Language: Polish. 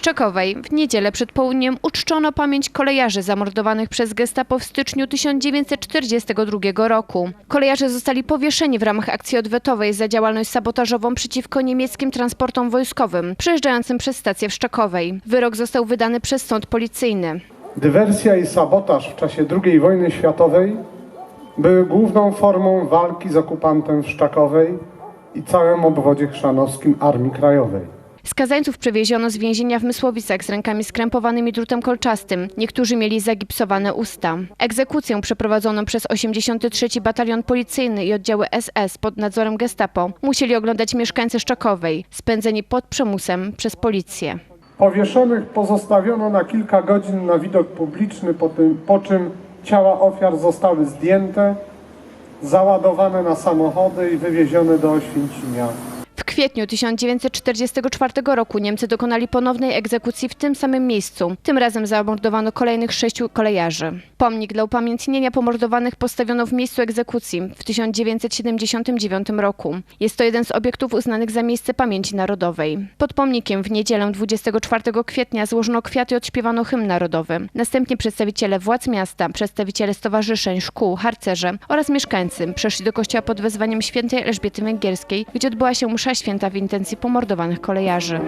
Szczekowej w niedzielę przed południem uczczono pamięć kolejarzy zamordowanych przez gestapo w styczniu 1942 roku. Kolejarze zostali powieszeni w ramach akcji odwetowej za działalność sabotażową przeciwko niemieckim transportom wojskowym przejeżdżającym przez stację w Szczekowej. Wyrok został wydany przez sąd policyjny. Dywersja i sabotaż w czasie II wojny światowej były główną formą walki z okupantem w Szczakowej i całym obwodzie chrzanowskim Armii Krajowej. Skazańców przewieziono z więzienia w Mysłowicach z rękami skrępowanymi drutem kolczastym. Niektórzy mieli zagipsowane usta. Egzekucję przeprowadzoną przez 83 Batalion Policyjny i oddziały SS pod nadzorem gestapo musieli oglądać mieszkańcy Szczakowej, spędzeni pod przymusem przez policję. Powieszonych pozostawiono na kilka godzin na widok publiczny, po, tym, po czym ciała ofiar zostały zdjęte, załadowane na samochody i wywiezione do Oświęcimia. Kwietniu 1944 roku Niemcy dokonali ponownej egzekucji w tym samym miejscu. Tym razem zamordowano kolejnych sześciu kolejarzy. Pomnik dla upamiętnienia pomordowanych postawiono w miejscu egzekucji w 1979 roku. Jest to jeden z obiektów uznanych za miejsce pamięci narodowej. Pod pomnikiem w niedzielę 24 kwietnia złożono kwiaty i odśpiewano hymn narodowy. Następnie przedstawiciele władz miasta, przedstawiciele stowarzyszeń, szkół, harcerze oraz mieszkańcy przeszli do kościoła pod wezwaniem świętej Elżbiety Węgierskiej, gdzie odbyła się msza święta w intencji pomordowanych kolejarzy.